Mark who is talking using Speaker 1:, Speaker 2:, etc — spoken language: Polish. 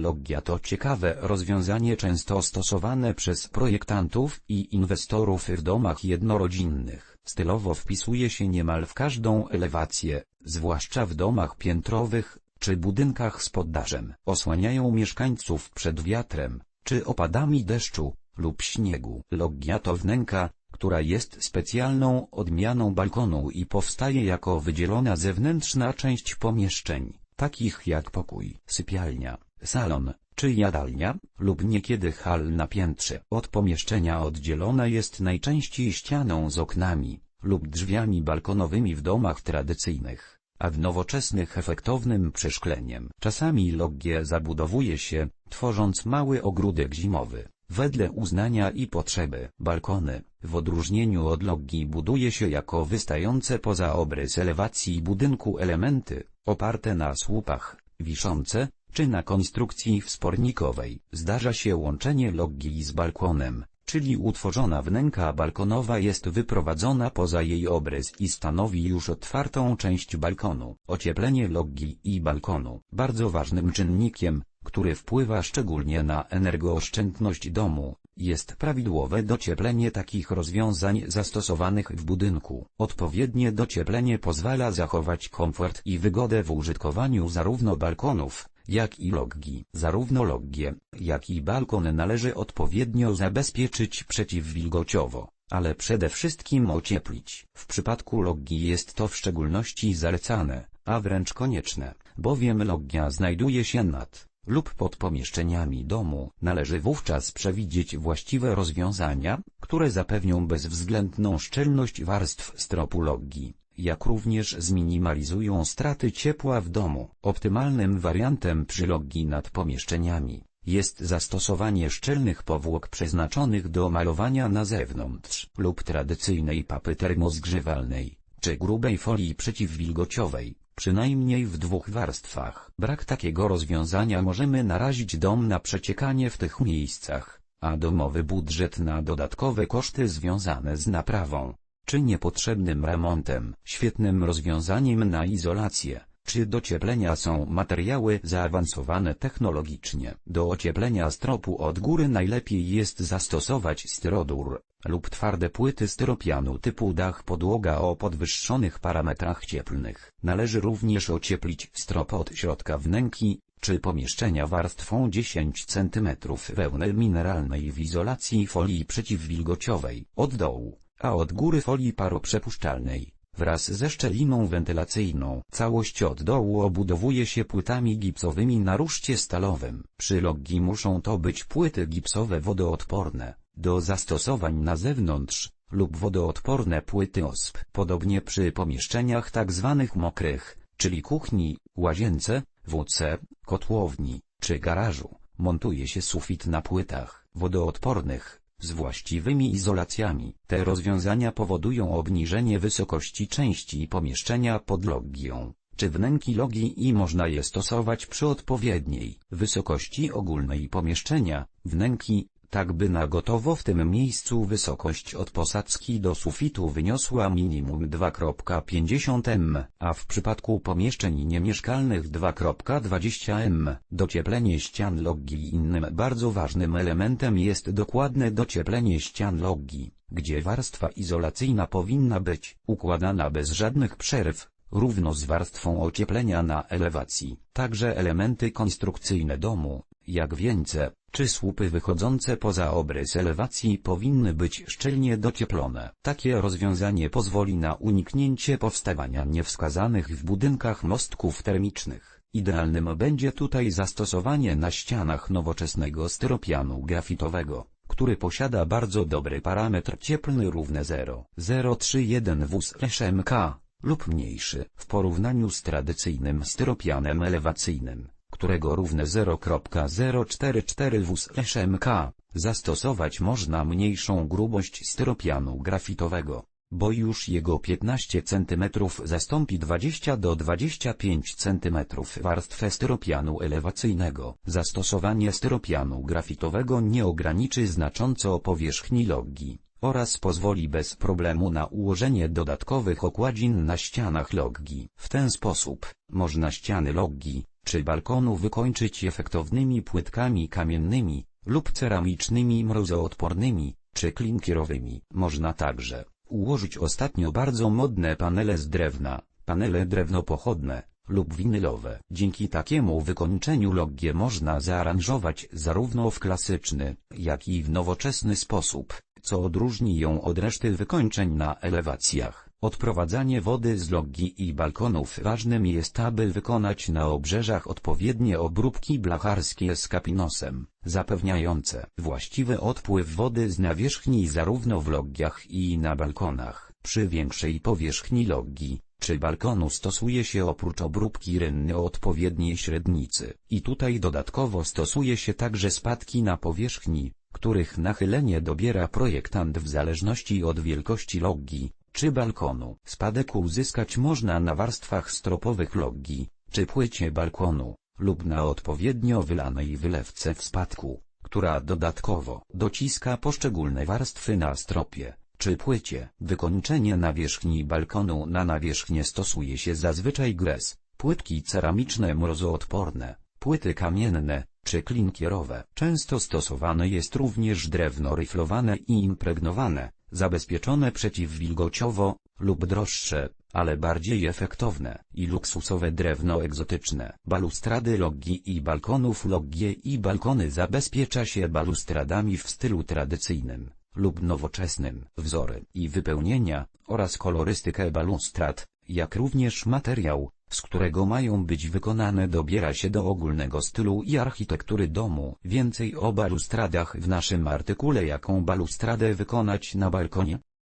Speaker 1: Loggia to ciekawe rozwiązanie często stosowane przez projektantów i inwestorów w domach jednorodzinnych. Stylowo wpisuje się niemal w każdą elewację, zwłaszcza w domach piętrowych, czy budynkach z poddarzem. Osłaniają mieszkańców przed wiatrem, czy opadami deszczu, lub śniegu. Loggia to wnęka, która jest specjalną odmianą balkonu i powstaje jako wydzielona zewnętrzna część pomieszczeń, takich jak pokój, sypialnia, salon, czy jadalnia, lub niekiedy hal na piętrze. Od pomieszczenia oddzielona jest najczęściej ścianą z oknami, lub drzwiami balkonowymi w domach tradycyjnych, a w nowoczesnych efektownym przeszkleniem. Czasami loggię zabudowuje się, tworząc mały ogródek zimowy. Wedle uznania i potrzeby, balkony, w odróżnieniu od logii buduje się jako wystające poza obrys elewacji budynku elementy, oparte na słupach, wiszące, czy na konstrukcji wspornikowej. Zdarza się łączenie logii z balkonem, czyli utworzona wnęka balkonowa jest wyprowadzona poza jej obrys i stanowi już otwartą część balkonu. Ocieplenie logii i balkonu. Bardzo ważnym czynnikiem, który wpływa szczególnie na energooszczędność domu, jest prawidłowe docieplenie takich rozwiązań zastosowanych w budynku. Odpowiednie docieplenie pozwala zachować komfort i wygodę w użytkowaniu zarówno balkonów, jak i loggi. Zarówno loggie, jak i balkon należy odpowiednio zabezpieczyć przeciwwilgociowo, ale przede wszystkim ocieplić. W przypadku loggi jest to w szczególności zalecane, a wręcz konieczne, bowiem loggia znajduje się nad lub pod pomieszczeniami domu, należy wówczas przewidzieć właściwe rozwiązania, które zapewnią bezwzględną szczelność warstw stropu logii, jak również zminimalizują straty ciepła w domu. Optymalnym wariantem przy logii nad pomieszczeniami jest zastosowanie szczelnych powłok przeznaczonych do malowania na zewnątrz lub tradycyjnej papy termozgrzewalnej, czy grubej folii przeciwwilgociowej, przynajmniej w dwóch warstwach. Brak takiego rozwiązania możemy narazić dom na przeciekanie w tych miejscach, a domowy budżet na dodatkowe koszty związane z naprawą, czy niepotrzebnym remontem. Świetnym rozwiązaniem na izolację, czy docieplenia są materiały zaawansowane technologicznie. Do ocieplenia stropu od góry najlepiej jest zastosować styrodur, lub twarde płyty styropianu typu dach podłoga o podwyższonych parametrach cieplnych. Należy również ocieplić strop od środka wnęki, czy pomieszczenia warstwą 10 cm wełny mineralnej w izolacji folii przeciwwilgociowej od dołu, a od góry folii paroprzepuszczalnej wraz ze szczeliną wentylacyjną. Całość od dołu obudowuje się płytami gipsowymi na ruszcie stalowym. Przy logii muszą to być płyty gipsowe wodoodporne, do zastosowań na zewnątrz, lub wodoodporne płyty OSP. Podobnie przy pomieszczeniach tzw. Tak mokrych, czyli kuchni, łazience, WC, kotłowni, czy garażu, montuje się sufit na płytach wodoodpornych, z właściwymi izolacjami. Te rozwiązania powodują obniżenie wysokości części pomieszczenia pod logią, czy wnęki logii i można je stosować przy odpowiedniej wysokości ogólnej pomieszczenia, wnęki, tak by na gotowo w tym miejscu wysokość od posadzki do sufitu wyniosła minimum 2,50 m, a w przypadku pomieszczeń niemieszkalnych 2,20 m. Docieplenie ścian logii Innym bardzo ważnym elementem jest dokładne docieplenie ścian logii, gdzie warstwa izolacyjna powinna być układana bez żadnych przerw, równo z warstwą ocieplenia na elewacji. Także elementy konstrukcyjne domu, jak wieńce, czy słupy wychodzące poza obrys elewacji powinny być szczelnie docieplone. Takie rozwiązanie pozwoli na uniknięcie powstawania niewskazanych w budynkach mostków termicznych. Idealnym będzie tutaj zastosowanie na ścianach nowoczesnego styropianu grafitowego, który posiada bardzo dobry parametr cieplny równe 0,031 WSMK lub mniejszy w porównaniu z tradycyjnym styropianem elewacyjnym którego równe 0,044 WSMK, zastosować można mniejszą grubość styropianu grafitowego, bo już jego 15 cm zastąpi 20 do 25 cm warstwę styropianu elewacyjnego. Zastosowanie styropianu grafitowego nie ograniczy znacząco powierzchni logii oraz pozwoli bez problemu na ułożenie dodatkowych okładzin na ścianach logii. W ten sposób, można ściany logii, czy balkonu wykończyć efektownymi płytkami kamiennymi, lub ceramicznymi mrozoodpornymi, czy klinkierowymi. Można także ułożyć ostatnio bardzo modne panele z drewna, panele drewnopochodne, lub winylowe. Dzięki takiemu wykończeniu loggie można zaaranżować zarówno w klasyczny, jak i w nowoczesny sposób, co odróżni ją od reszty wykończeń na elewacjach. Odprowadzanie wody z loggi i balkonów ważnym jest aby wykonać na obrzeżach odpowiednie obróbki blacharskie z kapinosem, zapewniające właściwy odpływ wody z nawierzchni zarówno w loggiach i na balkonach. Przy większej powierzchni loggi, czy balkonu stosuje się oprócz obróbki rynny o odpowiedniej średnicy. I tutaj dodatkowo stosuje się także spadki na powierzchni, których nachylenie dobiera projektant w zależności od wielkości loggi, czy balkonu. Spadek uzyskać można na warstwach stropowych loggi, czy płycie balkonu, lub na odpowiednio wylanej wylewce w spadku, która dodatkowo dociska poszczególne warstwy na stropie czy płycie. Wykończenie nawierzchni balkonu na nawierzchnię stosuje się zazwyczaj gres, płytki ceramiczne mrozoodporne, płyty kamienne, czy klinkierowe. Często stosowane jest również drewno ryflowane i impregnowane, zabezpieczone przeciwwilgociowo, lub droższe, ale bardziej efektowne i luksusowe drewno egzotyczne. Balustrady loggi i balkonów loggie i balkony zabezpiecza się balustradami w stylu tradycyjnym lub nowoczesnym. Wzory i wypełnienia, oraz kolorystykę balustrad, jak również materiał, z którego mają być wykonane dobiera się do ogólnego stylu i architektury domu. Więcej o balustradach w naszym artykule jaką balustradę wykonać na balkonie.